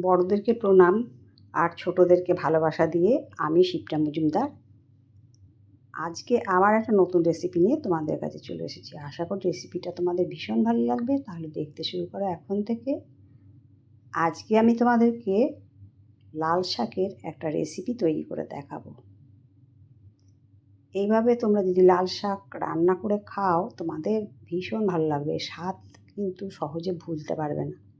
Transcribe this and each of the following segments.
বড়দেরকে প্রণাম আর ছোটোদেরকে ভালোবাসা দিয়ে আমি শিপ্রা মজুমদার। আজকে আবার একটা নতুন রেসিপি নিয়ে তোমাদের কাছে চলে এসেছি। আশা করি রেসিপিটা তোমাদের ভীষণ ভালো লাগবে। তাহলে দেখতে শুরু করো এখন থেকে। আজকে আমি তোমাদেরকে লাল শাকের একটা রেসিপি তৈরি করে দেখাবো। এইভাবে তোমরা যদি লাল শাক রান্না করে খাও, তোমাদের ভীষণ ভালো লাগবে। স্বাদ কিন্তু সহজে ভুলতে পারবে না।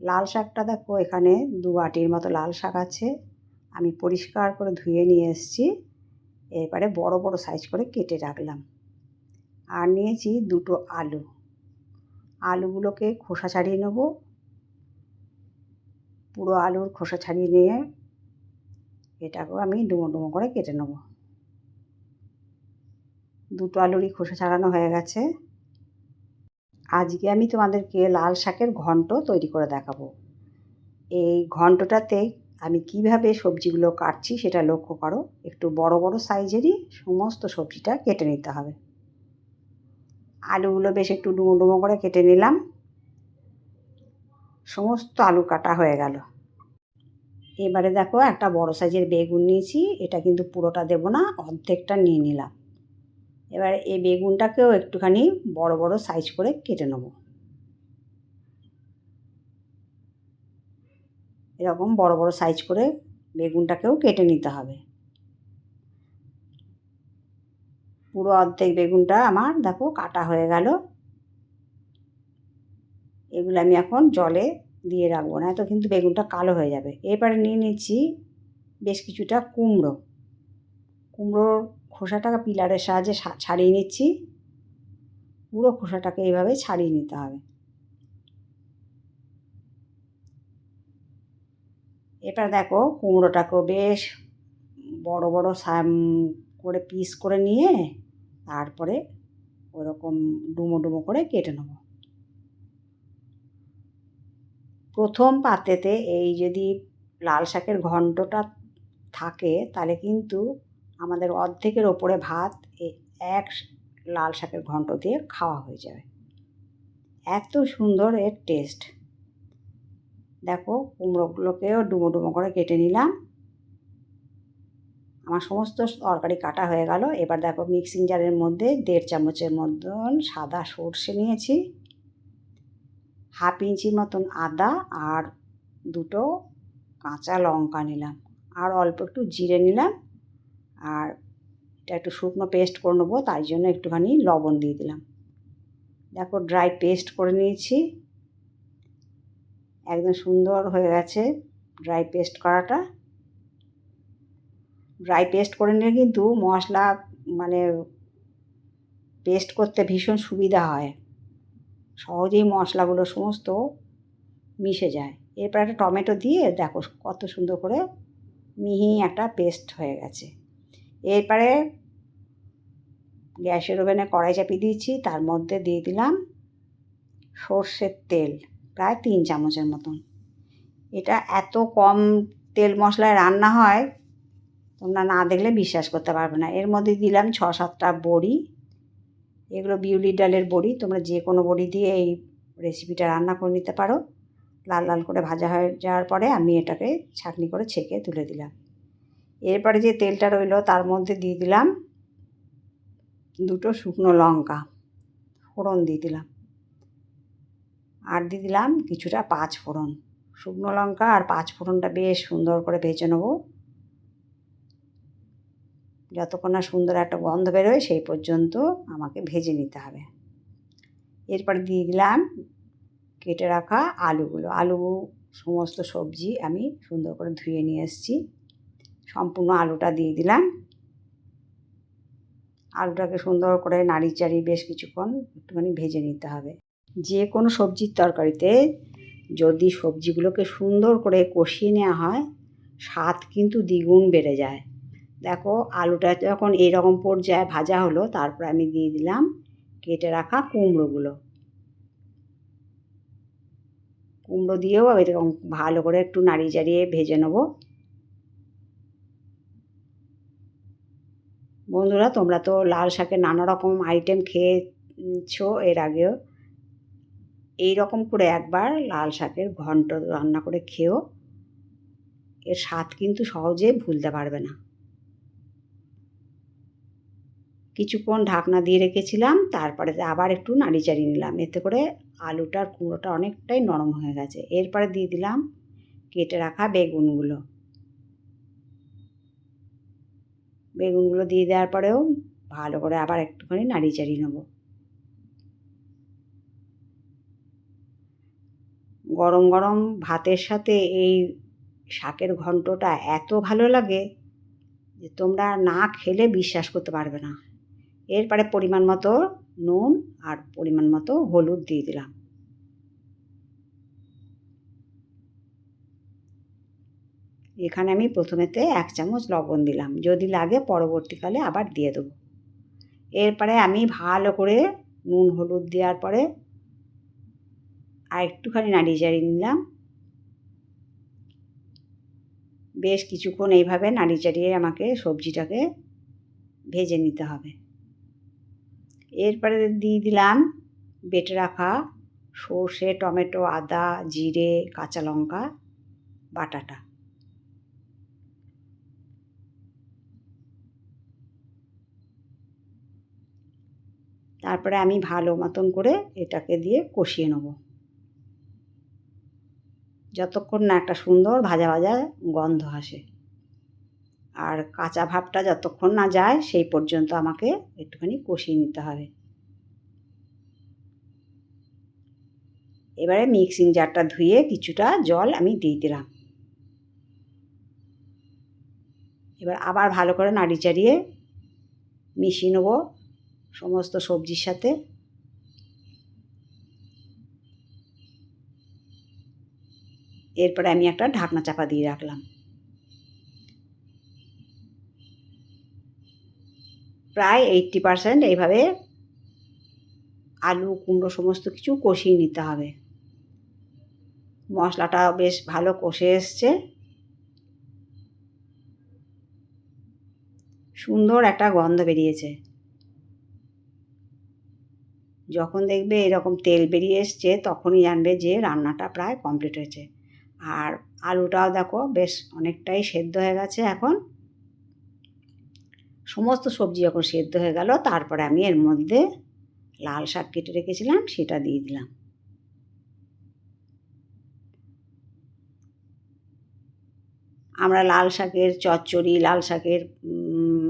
লাল শাকটা দেখো, এখানে দু বাটির মতো লাল শাক আছে। আমি পরিষ্কার করে ধুয়ে নিয়ে এসেছি। এবারে বড় বড় সাইজ করে কেটে রাখলাম। আর নিয়েছি দুটো আলু। আলুগুলোকে খোসা ছাড়িয়ে নেব। পুরো আলুর খোসা ছাড়িয়ে নিয়ে এটাকেও আমি ডুমো ডুমো করে কেটে নেব। দুটো আলুরই খোসা ছাড়ানো হয়ে গেছে। আজকে আমি তোমাদেরকে লাল শাকের ঘন্ট তৈরি করে দেখাবো। এই ঘন্টটাতে আমি কীভাবে সবজিগুলো কাটছি সেটা লক্ষ্য করো। একটু বড় বড় সাইজেরই সমস্ত সবজিটা কেটে নিতে হবে। আলুগুলো বেশ একটু ডুমো ডুমো করে কেটে নিলাম। সমস্ত আলু কাটা হয়ে গেল। এবারে দেখো একটা বড় সাইজের বেগুন নিয়েছি। এটা কিন্তু পুরোটা দেবো না, অর্ধেকটা নিয়ে নিলাম। এবার এই বেগুনটাকেও একটুখানি বড় বড় সাইজ করে কেটে নেব। এরকম বড় বড় সাইজ করে বেগুনটাকেও কেটে নিতে হবে। পুরো অর্ধেক বেগুনটা আমার দেখো কাটা হয়ে গেল। এগুলো আমি এখন জলে দিয়ে রাখব না তো কিন্তু বেগুনটা কালো হয়ে যাবে। এবারে নিয়ে নিচ্ছি বেশ কিছুটা কুমড়ো। কুমড়োর খোসাটাকে পিলারের সাহায্যে ছাড়িয়ে নিচ্ছি। পুরো খোসাটাকে এইভাবে ছাড়িয়ে নিতে হবে। এবার দেখো কুমড়োটাকেও বেশ বড় বড় করে পিস করে নিয়ে তারপরে ওরকম ডুমো ডুমো করে কেটে নেব। প্রথম পাতেতে এই যদি লাল শাকের ঘন্টটা থাকে তাহলে কিন্তু আমাদের অর্ধেকের ওপরে ভাত এক লাল শাকের ঘন্ট দিয়ে খাওয়া হয়ে যাবে। এত সুন্দর এর টেস্ট দেখো, কুমড়োগুলোকেও ডুমো ডুমো করে কেটে নিলাম। আমার সমস্ত তরকারি কাটা হয়ে গেল। এবার দেখো মিক্সিং জারের মধ্যে দেড় চামচের মতন সাদা সর্ষে নিয়েছি। হাফ ইঞ্চির মতন আদা আর দুটো কাঁচা লঙ্কা নিলাম। আর অল্প একটু জিরে নিলাম। আর এটা একটু শুকনো পেস্ট করে নেব, তাই জন্য একটুখানি লবণ দিয়ে দিলাম। দেখো ড্রাই পেস্ট করে নিয়েছি। একদম সুন্দর হয়ে গেছে ড্রাই পেস্ট করাটা। ড্রাই পেস্ট করে নিলে কিন্তু মশলা মানে পেস্ট করতে ভীষণ সুবিধা হয়। সহজেই মশলাগুলো সমস্ত মিশে যায়। এরপর একটা টমেটো দিয়ে দেখো কত সুন্দর করে মিহি একটা পেস্ট হয়ে গেছে। এরপরে গ্যাসের ওভেনে কড়াই চাপিয়ে দিয়েছি, তার মধ্যে দিয়ে দিলাম সর্ষের তেল, প্রায় তিন চামচের মতন। এটা এত কম তেল মশলায় রান্না হয়, তোমরা না দেখলে বিশ্বাস করতে পারবে না। এর মধ্যে দিলাম ছ সাতটা বড়ি, এগুলো বিউলি ডালের বড়ি, তোমরা যে কোনো বড়ি দিয়ে এই রেসিপিটা রান্না করে নিতে পারো। লাল লাল করে ভাজা হয়ে যাওয়ার পরে আমি এটাকে ছাঁকনি করে ছেঁকে তুলে দিলাম। এরপরে যে তেলটা রইল তার মধ্যে দিয়ে দিলাম দুটো শুকনো লঙ্কা, ফোড়ন দিয়ে দিলাম। আর দিয়ে দিলাম কিছুটা পাঁচ ফোড়ন। শুকনো লঙ্কা আর পাঁচ ফোড়নটা বেশ সুন্দর করে ভেজে নেব। যতক্ষণ না সুন্দর একটা গন্ধ বেরোয় সেই পর্যন্ত আমাকে ভেজে নিতে হবে। এরপর দিয়ে দিলাম কেটে রাখা আলুগুলো। আলু সমস্ত সবজি আমি সুন্দর করে ধুয়ে নিয়ে এসেছি। সম্পূর্ণ আলুটা দিয়ে দিলাম। আলুটাকে সুন্দর করে নাড়ি চাড়ি বেশ কিছুক্ষণ একটুখানি ভেজে নিতে হবে। যে কোনো সবজির তরকারিতে যদি সবজিগুলোকে সুন্দর করে কষিয়ে নেওয়া হয়, স্বাদ কিন্তু দ্বিগুণ বেড়ে যায়। দেখো, আলুটা যখন এরকম পর্যায়ে ভাজা হলো, তারপর আমি দিয়ে দিলাম কেটে রাখা কুমড়োগুলো। কুমড়ো দিয়েও এরকম ভালো করে একটু নাড়িয়ে চাড়িয়ে ভেজে নেব। বন্ধুরা, তোমরা তো লাল শাকের নানা রকম আইটেম খেয়েছো এর আগেও। এই রকম করে একবার লাল শাকের ঘন্ট রান্না করে খেয়েও, এর স্বাদ কিন্তু সহজে ভুলতে পারবে না। কিছুক্ষণ ঢাকনা দিয়ে রেখেছিলাম, তারপরে আবার একটু নাড়ি চাড়িয়ে নিলাম। এতে করে আলুটার কুমড়োটা অনেকটাই নরম হয়ে গেছে। এরপরে দিয়ে দিলাম কেটে রাখা বেগুনগুলো। বেগুনগুলো দিয়ে দেওয়ার পরেও ভালো করে আবার একটুখানি নাড়িয়ে চাড়িয়ে নেব। গরম গরম ভাতের সাথে এই শাকের ঘন্টটা এত ভালো লাগে যে তোমরা না খেলে বিশ্বাস করতে পারবে না। এরপরে পরিমাণ মতো নুন আর পরিমাণ মতো হলুদ দিয়ে দিলাম। এখানে আমি প্রথমেতে এক চামচ লবণ দিলাম। যদি লাগে পরবর্তীকালে আবার দিয়ে দেবো। এরপরে আমি ভালো করে নুন, হলুদ দেওয়ার পরে আর একটুখানি নাড়িয়ে চাড়িয়ে নিলাম। বেশ কিছুক্ষণ এইভাবে নাড়ি চাড়িয়ে আমাকে সবজিটাকে ভেজে নিতে হবে। এরপরে দিয়ে দিলাম বেটে রাখা সর্ষে, টমেটো, আদা, জিরে, কাঁচা লঙ্কা, বাটাটা। তারপরে আমি ভালো মতন করে এটাকে দিয়ে কষিয়ে নেব। যতক্ষণ না একটা সুন্দর ভাজা ভাজা গন্ধ আসে। আর কাঁচা ভাবটা যতক্ষণ না যায়, সেই পর্যন্ত আমাকে একটুখানি কষিয়ে নিতে হবে। এবারে মিক্সিং জারটা ধুয়ে কিছুটা জল আমি দিয়ে দিলাম। এবার আবার ভালো করে নাড়ি চাড়িয়ে মিশিয়ে নেব। সমস্ত সবজির সাথে। এরপরে আমি একটা ঢাকনা চাপা দিয়ে রাখলাম। প্রায় এইটটি পারসেন্ট এইভাবে আলু, কুমড়ো সমস্ত কিছু কষিয়ে নিতে হবে। মশলাটা বেশ ভালো কষে এসছে। সুন্দর একটা গন্ধ বেরিয়েছে। যখন দেখবে এরকম তেল বেরিয়ে এসছে, তখনই জানবে যে রান্নাটা প্রায় কমপ্লিট হয়েছে। আর আলুটাও দেখো বেশ অনেকটাই সেদ্ধ হয়ে গেছে এখন। সমস্ত সবজি যখন সেদ্ধ হয়ে গেল, তারপরে আমি এর মধ্যে লাল শাক কেটে রেখেছিলাম, সেটা দিয়ে দিলাম। আমরা লাল শাকের চচ্চড়ি, লাল শাকের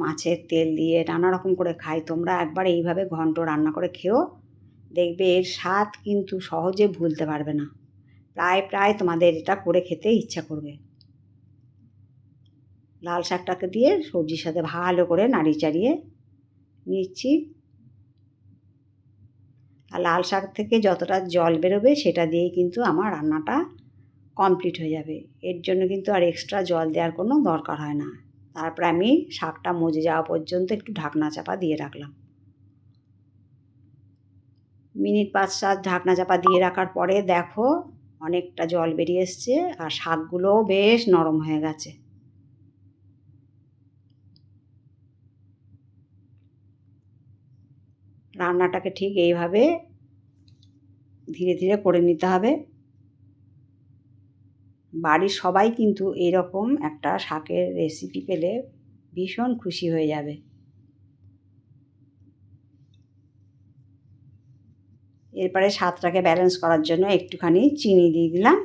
মাছের তেল দিয়ে নানা রকম করে খাই। তোমরা একবার এইভাবে ঘন্ট রান্না করে খেও দেখবে এর স্বাদ কিন্তু সহজে ভুলতে পারবে না। প্রায় প্রায় তোমাদের এটা করে খেতে ইচ্ছা করবে। লাল শাকটাকে দিয়ে সবজির সাথে ভালো করে নাড়ি চাড়িয়ে নিচ্ছি। আর লাল শাক থেকে যতটা জল বেরোবে সেটা দিয়েই কিন্তু আমার রান্নাটা কমপ্লিট হয়ে যাবে। এর জন্য কিন্তু আর এক্সট্রা জল দেওয়ার কোনো দরকার হয় না। তারপরে আমি শাকটা মজে যাওয়া পর্যন্ত একটু ঢাকনা চাপা দিয়ে রাখলাম। মিনিট পাঁচ সাত ঢাকনা চাপা দিয়ে রাখার পরে দেখো অনেকটা জল বেরিয়ে এসছে আর শাকগুলোও বেশ নরম হয়ে গেছে। রান্নাটাকে ঠিক এইভাবে ধীরে ধীরে করে নিতে হবে। বাড়ির সবাই কিন্তু এরকম একটা শাকের রেসিপি পেলে ভীষণ খুশি হয়ে যাবে। এরপরে স্বাদটাকে ব্যালেন্স করার জন্য একটুখানি চিনি দিয়ে দিলাম।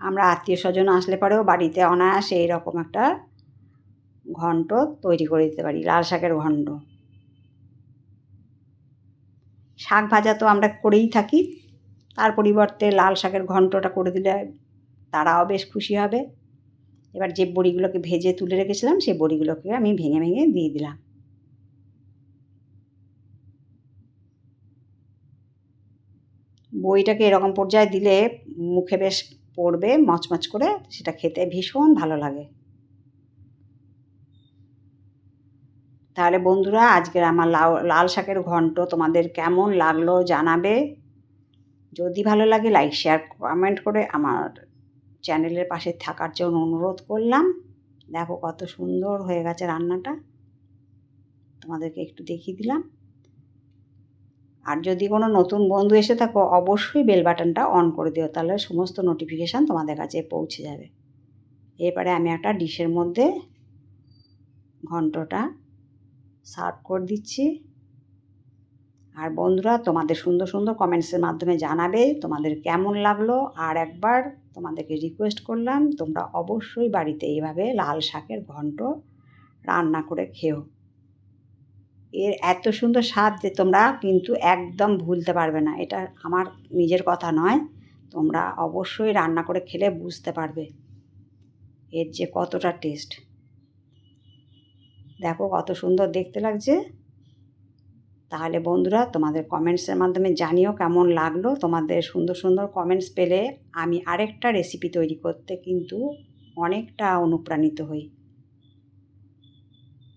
আমরা আত্মীয় স্বজন আসলে পরেও বাড়িতে অনায়াসে এইরকম একটা ঘন্ট তৈরি করে দিতে পারি, লাল শাকের ঘন্ট। শাক ভাজা তো আমরা করেই থাকি, তার পরিবর্তে লাল শাকের ঘন্টটা করে দিলে তারাও বেশ খুশি হবে। এবার যে বড়িগুলোকে ভেজে তুলে রেখেছিলাম সেই বড়িগুলোকে আমি ভেঙে ভেঙে দিয়ে দিলাম। বইটাকে এরকম পর্যায়ে দিলে মুখে বেশ পড়বে, মচমচ করে, সেটা খেতে ভীষণ ভালো লাগে। তাহলে বন্ধুরা, আজকের আমার লাউ, লাল শাকের ঘন্ট তোমাদের কেমন লাগল জানাবে। যদি ভালো লাগে লাইক শেয়ার কমেন্ট করে আমার চ্যানেলের পাশে থাকার জন্য অনুরোধ করলাম। দেখো কত সুন্দর হয়ে গেছে রান্নাটা। তোমাদেরকে একটু দেখিয়ে দিলাম। আর যদি কোনো নতুন বন্ধু এসে থাকো, অবশ্যই বেল বাটনটা অন করে দিও, তাহলে সমস্ত নোটিফিকেশান তোমাদের কাছে পৌঁছে যাবে। এরপরে আমি একটা ডিশের মধ্যে ঘন্টটা সার্ভ করে দিচ্ছি। আর বন্ধুরা, তোমাদের সুন্দর সুন্দর কমেন্টসের মাধ্যমে জানাবে তোমাদের কেমন লাগল। আর একবার তোমাদেরকে রিকোয়েস্ট করলাম, তোমরা অবশ্যই বাড়িতে এইভাবে লাল শাকের ঘন্ট রান্না করে খেও। এর এত সুন্দর স্বাদ যে তোমরা কিন্তু একদম ভুলতে পারবে না। এটা আমার নিজের কথা নয়, তোমরা অবশ্যই রান্না করে খেলে বুঝতে পারবে। এর যে কতটা টেস্ট দেখো কত সুন্দর দেখতে লাগছে। তাহলে বন্ধুরা, তোমাদের কমেন্টসের মাধ্যমে জানিও কেমন লাগল। তোমাদের সুন্দর সুন্দর কমেন্টস পেলে আমি আরেকটা রেসিপি তৈরি করতে কিন্তু অনেকটা অনুপ্রাণিত হই।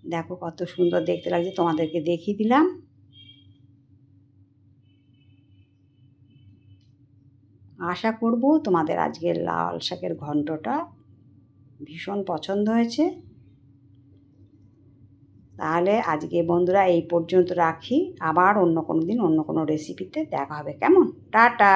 দেখো কত সুন্দর দেখতে লাগছে, তোমাদেরকে দেখিয়ে দিলাম। আশা করব তোমাদের আজকের লাল শাকের ঘন্টটা ভীষণ পছন্দ হয়েছে। তাহলে আজকে বন্ধুরা এই পর্যন্ত রাখি, আবার অন্য কোনো দিন অন্য কোনো রেসিপিতে দেখা হবে। কেমন? টাটা!